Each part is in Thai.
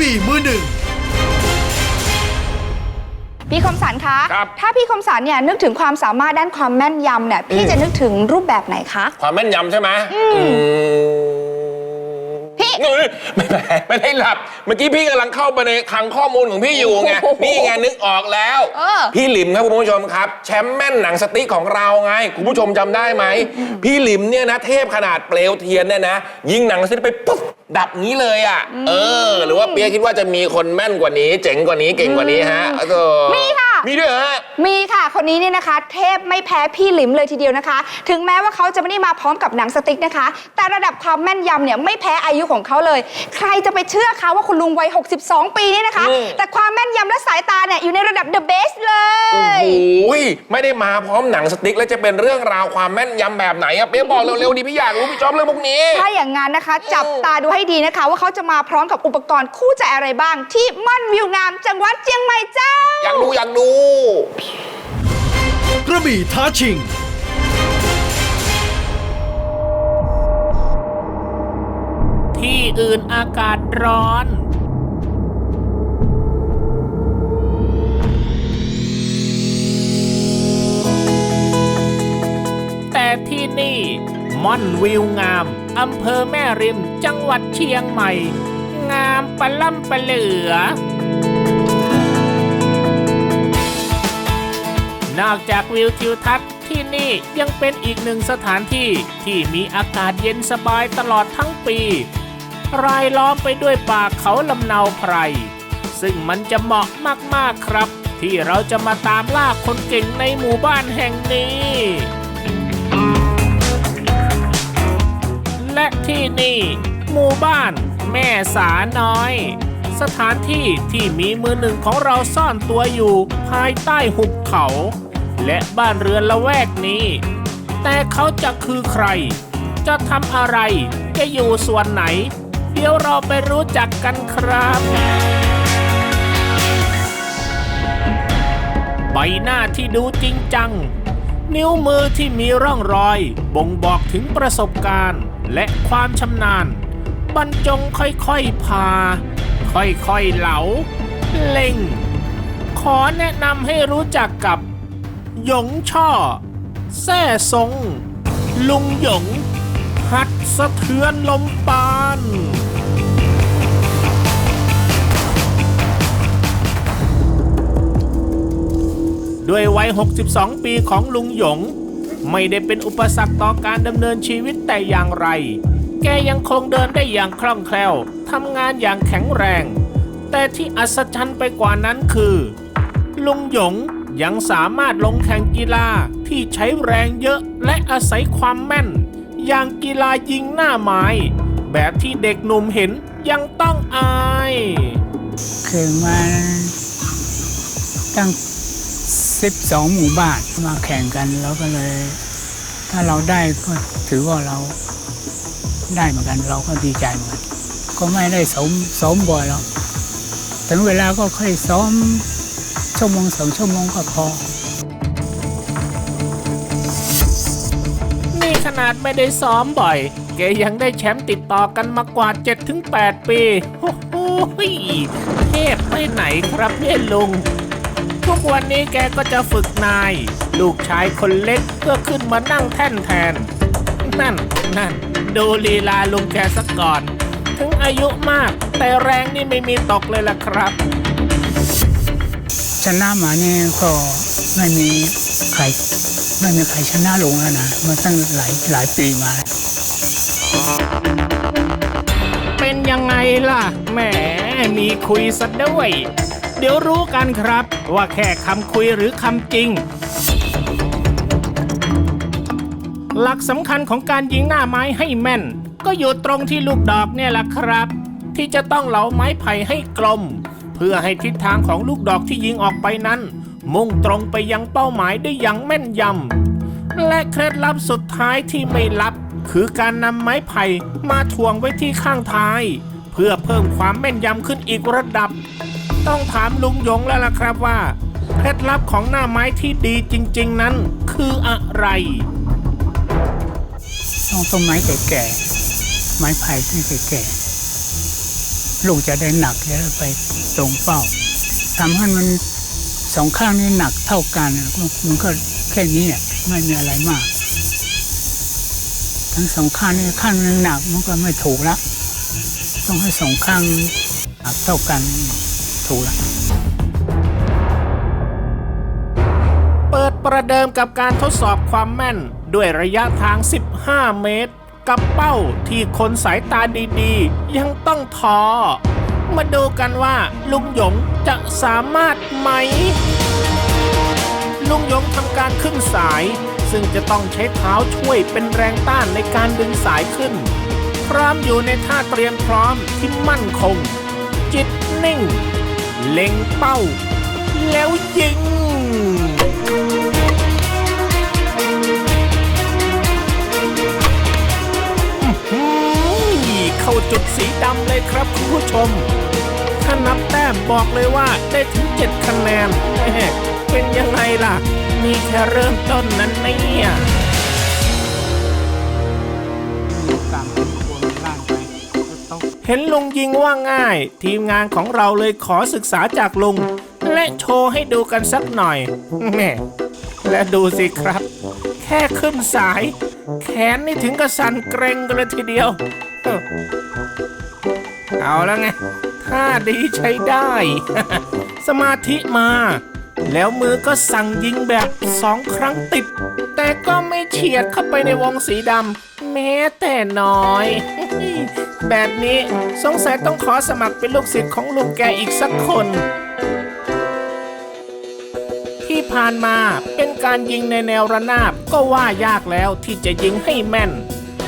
บี่มือหนึ่ง พี่คมสันคะ ครับ ถ้าพี่คมสันเนี่ยนึกถึงความสามารถด้านความแม่นยำเนี่ย พี่จะนึกถึงรูปแบบไหนคะ ความแม่นยำใช่ไหมอืมพี่เอ้ยไม่ไม่ไม่ได้หลับ เมื่อกี้พี่กำลังเข้าไปในคลังข้อมูลของพี่อยู่ไง โอ้โหนี่ไงนึกออกแล้ว เออ พี่หลิมครับคุณผู้ชมครับ แชมป์แม่นหนังสติ๊กของเราไง คุณผู้ชมจำได้ไหม พี่หลิมเนี่ยนะเทพขนาดเปลวเทียนเนี่ยนะ ยิงหนังสติ๊กไปปุ๊บ ดับงี้เลยอะ เออ หรือว่าเปียคิดว่าจะมีคนแม่นกว่านี้ เจ๋งกว่านี้เก่งกว่านี้ฮะเออมีค่ะ มีด้วยเหรอฮะ มีค่ะ คนนี้เนี่ยนะคะ เทพไม่แพ้พี่หลิมเลยทีเดียวนะคะ ถึงแม้ว่าเขาจะไม่ได้มาพร้อมกับหนังสติ๊กนะคะ แต่ระดับความแม่นยำเนี่ยไม่แพ้อายุของเขาเลย ใครจะไปเชื่อคะว่าคุณลุงวัย 62 ปีนี่นะคะ อืม แต่ความแม่นยำและสายตาเนี่ยอยู่ในระดับ the best เลย โอ้ยไม่ได้มาพร้อมหนังสติ๊กแล้วจะเป็นเรื่องราวความแม่นยำแบบไหนอะเปียบอกเร็วๆดิพี่อยากรู้พี่จอบเรื่องพวกนี้ ถ้าอย่างนั้นนะคะ จับตาดูให้ดีนะคะ ว่าเขาจะมาพร้อมกับอุปกรณ์คู่ใจอะไรบ้าง ที่ม่อนวิวงามจังหวัดเชียงใหม่เจ้า อยากดูอยากดูกระบี่ท้าชิง ที่อื่นอากาศร้อน แต่ที่นี่ม่อนวิวงาม อำเภอแม่ริม จังหวัดเชียงใหม่ งามปะล่ำปะเหลือ นอกจากวิวทิวทัศน์ที่นี่ยังเป็นอีกหนึ่งสถานที่ที่มีอากาศเย็นสบายตลอดทั้งปี รายล้อมไปด้วยป่าเขาลำเนาไพร ซึ่งมันจะเหมาะมากๆครับ ที่เราจะมาตามล่าคนเก่งในหมู่บ้านแห่งนี้ นี่ หมู่บ้านแม่สาน้อย สถานที่ที่มีมือหนึ่งของเราซ่อนตัวอยู่ภายใต้หุบเขา และบ้านเรือนละแวกนี้ แต่เขาจะคือใคร จะทำอะไรจะอยู่ส่วนไหน เดี๋ยวเราไปรู้จักกันครับใบหน้าที่ดูจริงจัง นิ้วมือที่มีร่องรอย บ่งบอกถึงประสบการณ์ และความชำนาญ บรรจงค่อยๆพา ค่อยๆเหลา เล็งขอแนะนำให้รู้จักกับ หยงช่อ แซ่ซงลุงหยง หัดสะเทือนลมปานด้วยวัย 62 ปีของลุงหยง ไม่ได้เป็นอุปสรรคต่อการดำเนินชีวิตแต่อย่างไร แกยังคงเดินได้อย่างคล่องแคล่วทำงานอย่างแข็งแรง แต่ที่อัศจรรย์ไปกว่านั้นคือ ลุงหยงยังสามารถลงแข่งกีฬาที่ใช้แรงเยอะและอาศัยความแม่น อย่างกีฬายิงหน้าไม้ แบบที่เด็กหนุ่มเห็นยังต้องอายเคยมาตั้ง สิบสองหมู่บ้านมาแข่งกันแล้วก็เลย ถ้าเราได้ก็ถือว่าเราได้เหมือนกัน เราก็ดีใจเหมือนกันก็ไม่ได้ซ้อมซ้อมบ่อยหรอกถึงเวลาก็ค่อยซ้อมชั่วโมงสองชั่วโมงก็พอ นี่ขนาดไม่ได้ซ้อมบ่อย แกยังได้แชมป์ติดต่อกันมากว่า 7-8 ปีโอ้โหเทพไปไหนครับเนี่ยลุง ทุกวันนี้แกก็จะฝึกนาย ลูกชายคนเล็กเพื่อขึ้นมานั่งแท่นแทน นั่นนั่นดูลีลาลุงแกสักก่อน ถึงอายุมากแต่แรงนี่ไม่มีตกเลยล่ะครับชนะมาเนี่ยก็ไม่มีใครไม่มีใครชนะลงแล้วนะมาตั้งหลายหลายปีมาแล้วเป็นยังไงล่ะแหมมีคุยซะด้วย เดี๋ยวรู้กันครับ ว่าแค่คำคุยหรือคำจริง หลักสำคัญของการยิงหน้าไม้ให้แม่น ก็อยู่ตรงที่ลูกดอกเนี่ยแหละครับ ที่จะต้องเหลาไม้ไผ่ให้กลม เพื่อให้ทิศทางของลูกดอกที่ยิงออกไปนั้น มุ่งตรงไปยังเป้าหมายได้อย่างแม่นยำและเคล็ดลับสุดท้ายที่ไม่ลับ คือการนำไม้ไผ่มาถ่วงไว้ที่ข้างท้าย เพื่อเพิ่มความแม่นยำขึ้นอีกระดับ ต้องถามลุงยงแล้วล่ะครับว่า เคล็ดลับของหน้าไม้ที่ดีจริง ๆ นั้นคืออะไรต้องต้นไม้แก่ๆไม้ไผ่ที่แก่ๆลูกจะได้หนักจะได้ไปตรงเป้าทำให้มันสองข้างนี้หนักเท่ากันมันก็แค่นี้อะไม่มีอะไรมาก ทั้งสองข้างนี้ข้างนึงหนักมันก็ไม่ถูกละต้องให้สองข้างหนักเท่ากัน ถูละเปิดประเดิมกับการทดสอบความแม่นด้วยระยะทาง 15 เมตร กับเป้าที่คนสายตาดีๆ ยังต้องทอ มาดูกันว่าลุงหยงจะสามารถไหม ลุงหยงทำการขึ้นสาย ซึ่งจะต้องใช้เท้าช่วยเป็นแรงต้านในการดึงสายขึ้น พร้อมอยู่ในท่าเตรียมพร้อมที่มั่นคง จิตนิ่ง เล็งเป้า แล้วยิงอืมเข้าจุดสีดำเลยครับคุณผู้ชม ถ้านับแต้มบอกเลยว่าได้ถึง7คะแนน เป็นยังไงล่ะ มีแค่เริ่มต้นนั้นเนี่ย เห็นลุงยิงว่าง่าย ทีมงานของเราเลยขอศึกษาจากลุง และโชว์ให้ดูกันสักหน่อยแม่และดูสิครับ แค่ขึ้นสาย แขนนี่ถึงกับสั่นเกรงกันเลยทีเดียว เอาแล้วไงท่าดีใช้ได้ สมาธิมา แล้วมือก็สั่งยิงแบบสองครั้งติด แต่ก็ไม่เฉียดเข้าไปในวงสีดำแม้แต่น้อย แบบนี้ สงสัยต้องขอสมัครเป็นลูกศิษย์ของลุงแกอีกสักคน ที่ผ่านมาเป็นการยิงในแนวระนาบก็ว่ายากแล้วที่จะยิงให้แม่น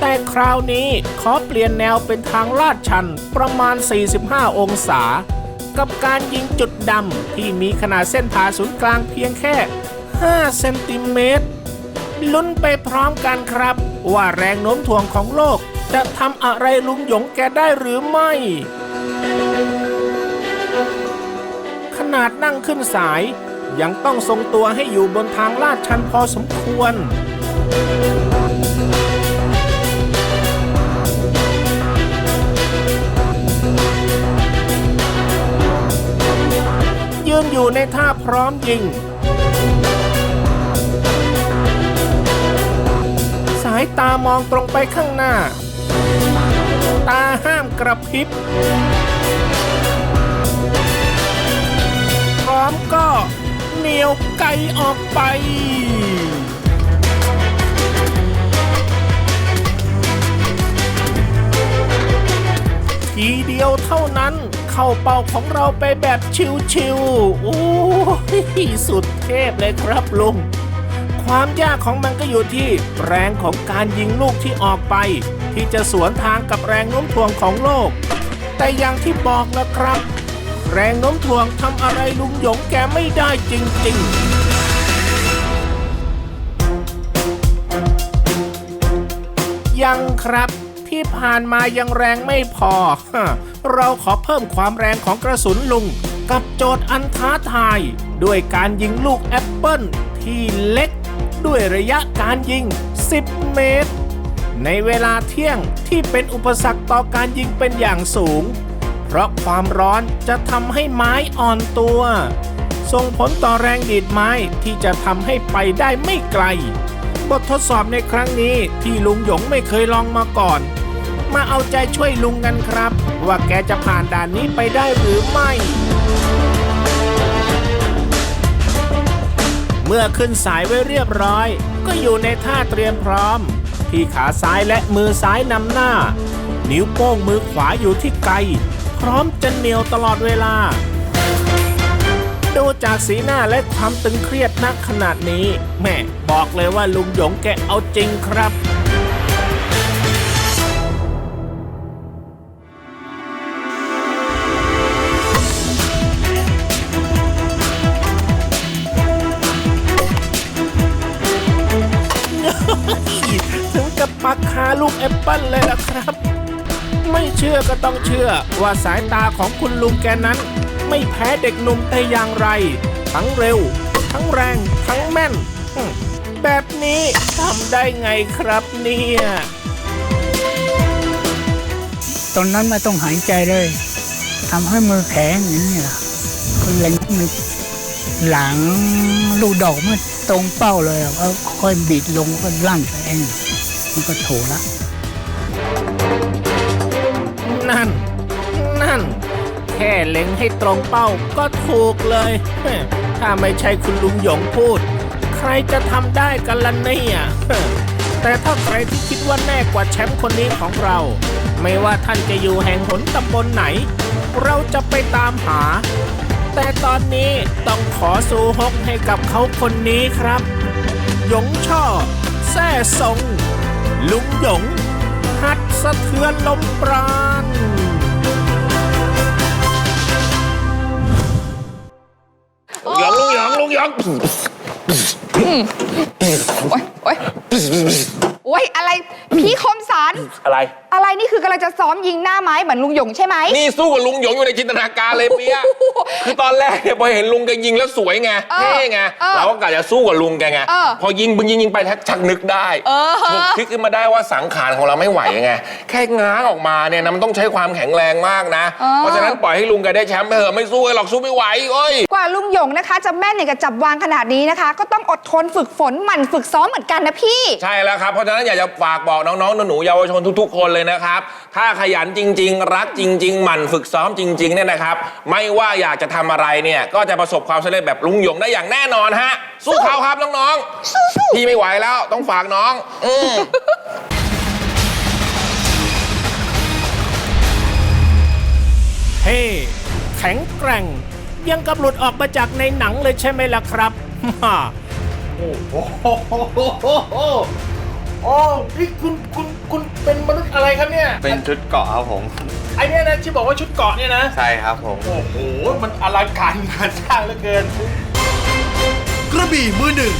แต่คราวนี้ขอเปลี่ยนแนวเป็นทางลาดชันประมาณ 45 องศา กับการยิงจุดดำที่มีขนาดเส้นผ่าศูนย์กลางเพียงแค่ 5 เซนติเมตรลุ้นไปพร้อมกันครับ ว่าแรงโน้มถ่วงของโลก จะทำอะไรลุงหยงแกได้หรือไม่ ขนาดนั่งขึ้นสาย ยังต้องทรงตัวให้อยู่บนทางลาดชันพอสมควร ยืนอยู่ในท่าพร้อมยิงสายตามองตรงไปข้างหน้า ตาห้ามกระพริบ พร้อมก็เหนียวไกลออกไปทีเดียวเท่านั้นเข้าเป้าของเราไปแบบชิวๆโอ้ยสุดเทพเลยครับลุง ความยากของมันก็อยู่ที่แรงของการยิงลูกที่ออกไป ที่จะสวนทางกับแรงโน้มถ่วงของโลก แต่อย่างที่บอกนะครับ แรงโน้มถ่วงทำอะไรลุงหยงแกไม่ได้จริงๆยังครับ ที่ผ่านมายังแรงไม่พอ เราขอเพิ่มความแรงของกระสุนลุง กับโจทย์อันท้าทาย ด้วยการยิงลูกแอปเปิลที่เล็ก ด้วยระยะการยิง 10 เมตร ในเวลาเที่ยงที่เป็นอุปสรรคต่อการยิงเป็นอย่างสูง เพราะความร้อนจะทำให้ไม้อ่อนตัว ส่งผลต่อแรงดีดไม้ที่จะทำให้ไปได้ไม่ไกล บททดสอบในครั้งนี้ที่ลุงหยงไม่เคยลองมาก่อน มาเอาใจช่วยลุงกันครับ ว่าแกจะผ่านด่านนี้ไปได้หรือไม่เมื่อขึ้นสายไว้เรียบร้อย ก็อยู่ในท่าเตรียมพร้อม ที่ขาซ้ายและมือซ้ายนำหน้า นิ้วโป้งมือขวาอยู่ที่ไกล พร้อมจะเหนียวตลอดเวลา ดูจากสีหน้าและความตึงเครียดนักขนาดนี้ แม่บอกเลยว่าลุงหยงแกเอาจริงครับ ถึงกับปักคาลูกแอปเปิลเลยล่ะครับ ไม่เชื่อก็ต้องเชื่อว่าสายตาของคุณลุงแกนั้น ไม่แพ้เด็กหนุ่มแต่อย่างไร ทั้งเร็ว ทั้งแรง ทั้งแม่น แบบนี้ทำได้ไงครับเนี่ย ตอนนั้นไม่ต้องหายใจเลยทำให้มือแข็งอย่างนี้ล่ะก็เล็งมันหลังลูกดอกมันตรงเป้าเลยอะก็ค่อยบิดลงก็ลั่นไปเอง มันก็โถละ นั่น นั่น แค่เล็งให้ตรงเป้าก็ถูกเลย ถ้าไม่ใช่คุณลุงหยงพูด ใครจะทำได้กันล่ะเนี่ยแต่ถ้าใครที่คิดว่าแน่กว่าแชมป์คนนี้ของเรา ไม่ว่าท่านจะอยู่แห่งหนตำบลไหน เราจะไปตามหา แต่ตอนนี้ต้องขอสู้ฮกให้กับเขาคนนี้ครับ หยงช่อแซ่ทรง ลุงหยงหัดสะเทือนลมปราณลุงหยองลุงหยองลุงหยอง โอ๊ยโอ๊ยโอ๊ยอะไรพี่คมสารอะไร อะไรนี่คือกำลังจะซ้อมยิงหน้าไม้เหมือนลุงหยงใช่ไหมนี่สู้กับลุงหยงอยู่ในจินตนาการเลยเปียะคือตอนแรกเนี่ยพอเห็นลุงแกยิงแล้วสวยไงเออเท่ไงเออเราก็กะจะสู้กับลุงแกไงเออพอยิงบึงยิงยิงไปชักชักนึกได้เออฉุกคิดขึ้นมาได้ว่าสังขารของเราไม่ไหวไงแค่ง้างออกมาเนี่ยนะมันต้องใช้ความแข็งแรงมากนะ เพราะฉะนั้นปล่อยให้ลุงแกได้แชมป์ไปเถอะไม่สู้หรอกสู้ไม่ไหวเอ้ยกว่าลุงหยงนะคะ จะแม่นอย่างกับจับวางขนาดนี้นะคะ ก็ต้องอดทนฝึกฝนหมั่นฝึกซ้อมเหมือนกันนะพี่ ใช่แล้วครับเพราะฉะนั้นอยากจะฝากบอกน้องๆหนูๆเยาวชนทุกๆ คนเลยนะครับ ถ้าขยันจริง ๆ รักจริง ๆ หมั่นฝึกซ้อมจริงๆเนี่ยนะครับ ไม่ว่าอยากจะทำอะไรเนี่ย ก็จะประสบความสำเร็จแบบลุงหยงได้อย่างแน่นอนฮะ สู้เขาครับน้องๆพี่ไม่ไหวแล้วต้องฝากน้องอืม เฮ้แข็งแกร่ง ยังกับหลุดออกมาจากในหนังเลยใช่ไหมล่ะครับฮ่า โอ้โห โอ้นี่คุณคุณคุณเป็นมนุษย์อะไรครับเนี่ย เป็นชุดเกาะครับผม ไอเนี้ยนะที่บอกว่าชุดเกาะเนี่ยนะ ใช่ครับผม โอ้โห มันอลังการงานสร้างเหลือเกิน กระบี่มือหนึ่ง